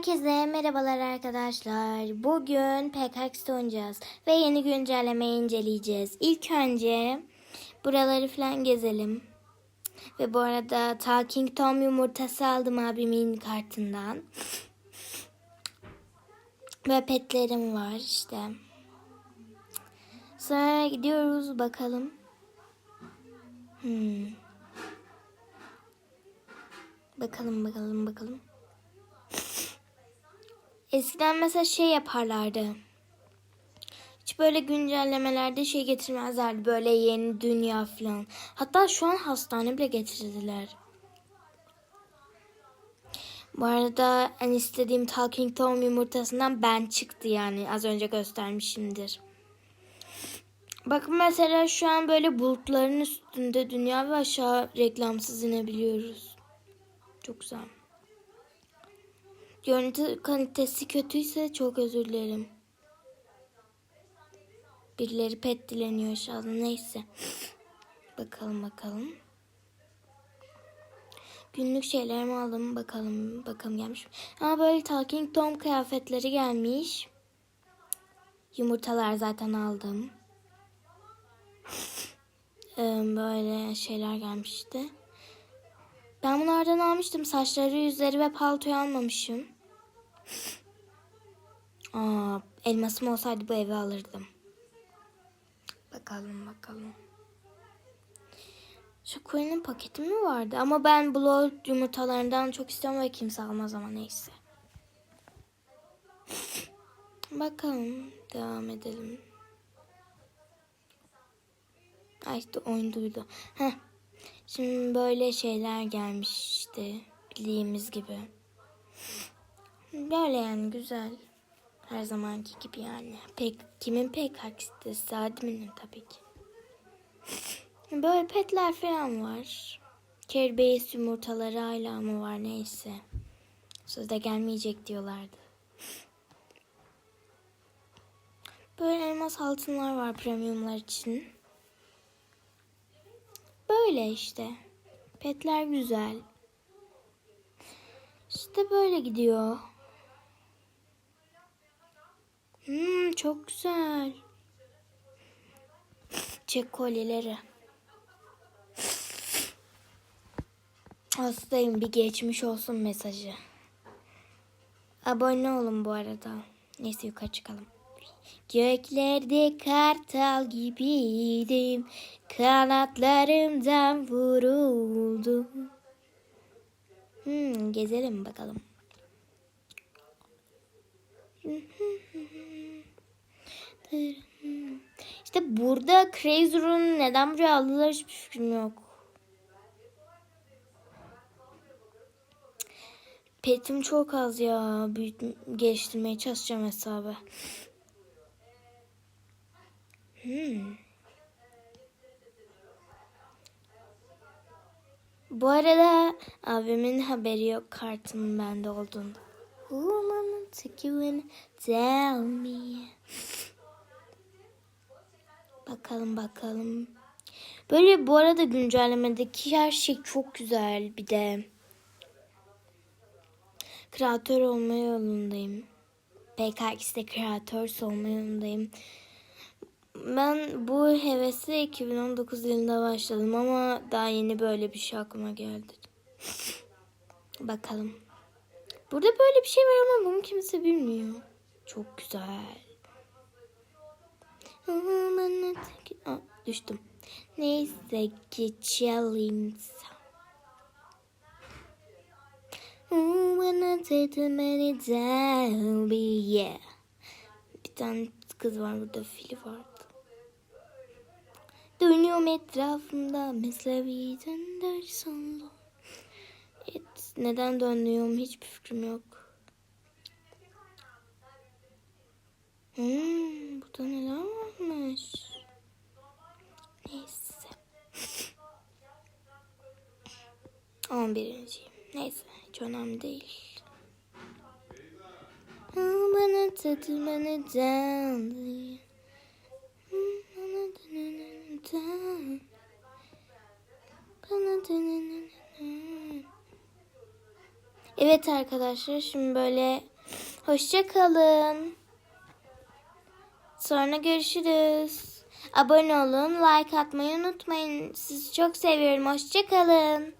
Herkese merhabalar arkadaşlar. Bugün PKX'de oynayacağız ve yeni güncellemeyi inceleyeceğiz. İlk önce buraları falan gezelim. Ve bu arada Talking Tom yumurtası aldım abimin kartından. Ve petlerim var işte. Sonra gidiyoruz bakalım. Hmm. Bakalım bakalım bakalım. Eskiden mesela şey yaparlardı. Hiç böyle güncellemelerde şey getirmezlerdi. Böyle yeni dünya falan. Hatta şu an hastane bile getirdiler. Bu arada en istediğim Talking Tom yumurtasından ben çıktı yani. Az önce göstermişimdir. Bakın mesela şu an böyle bulutların üstünde dünya ve aşağı reklamsız inebiliyoruz. Çok güzel. Görüntü kalitesi kötüyse çok özür dilerim. Birileri pet dileniyor şu. Neyse. Bakalım bakalım. Günlük şeylerimi aldım. Bakalım bakalım gelmiş. mi? Ama böyle Talking Tom kıyafetleri gelmiş. Yumurtalar zaten aldım. Ee, Böyle şeyler gelmişti. Ben bunlardan almıştım. Saçları, yüzleri ve paltoyu almamışım. Aa, elmasım olsaydı bu evi alırdım. Bakalım bakalım. Şu coin'in paketi mi vardı? Ama ben blood yumurtalarından çok istiyorum ve kimse almaz ama neyse. Bakalım. Devam edelim. Ay işte oyun duydu. Heh. Şimdi böyle şeyler gelmiş işte. Bildiğimiz gibi. Böyle yani güzel. Her zamanki gibi yani. Pek kimin pek aksisi Admin'in tabii ki. Böyle petler falan var. Kerbeğiz yumurtaları hala mı var neyse. Sözde gelmeyecek diyorlardı. Böyle elmas altınlar var premiumlar için. Böyle işte. Petler güzel. İşte böyle gidiyor. Hmm, çok güzel. Çek kolyeleri. Hastayım bir geçmiş olsun mesajı. Abone olun bu arada. Neyse yukarı çıkalım. Göklerde kartal gibiydim. Kanatlarımdan vuruldum. Hmm, gezelim bakalım. İşte burada Crazy Room'u neden buraya aldılar hiçbir fikrim yok. Petim çok az ya. Büyüt, geliştirmeye çalışacağım hesabı. Hmm. Bu arada abimin haberi yok kartımın bende olduğunda. Who in tell me. Bakalım bakalım. Böyle bu arada güncellemedeki her şey çok güzel bir de. Kreatör olma yolundayım. PKX'de kreatör olma yolundayım. Ben bu hevesi 2019 yılında başladım ama daha yeni böyle bir şey aklıma geldi. Bakalım. Burada böyle bir şey var ama bunu kimse bilmiyor. Çok güzel. Aa, düştüm. Neyse geçelim. I take the many down, yeah. Bir tane kız var burada fili vardı. Dönüyorum etrafımda mesela bir. Evet, neden dönüyorum hiçbir fikrim yok. Hmm, burada neler varmış. Neyse. 11. Neyse hiç önemli değil. Bana tadı bana down. Bana down. Bana down. Evet arkadaşlar şimdi böyle hoşça kalın. Sonra görüşürüz. Abone olun, like atmayı unutmayın. Sizi çok seviyorum. Hoşça kalın.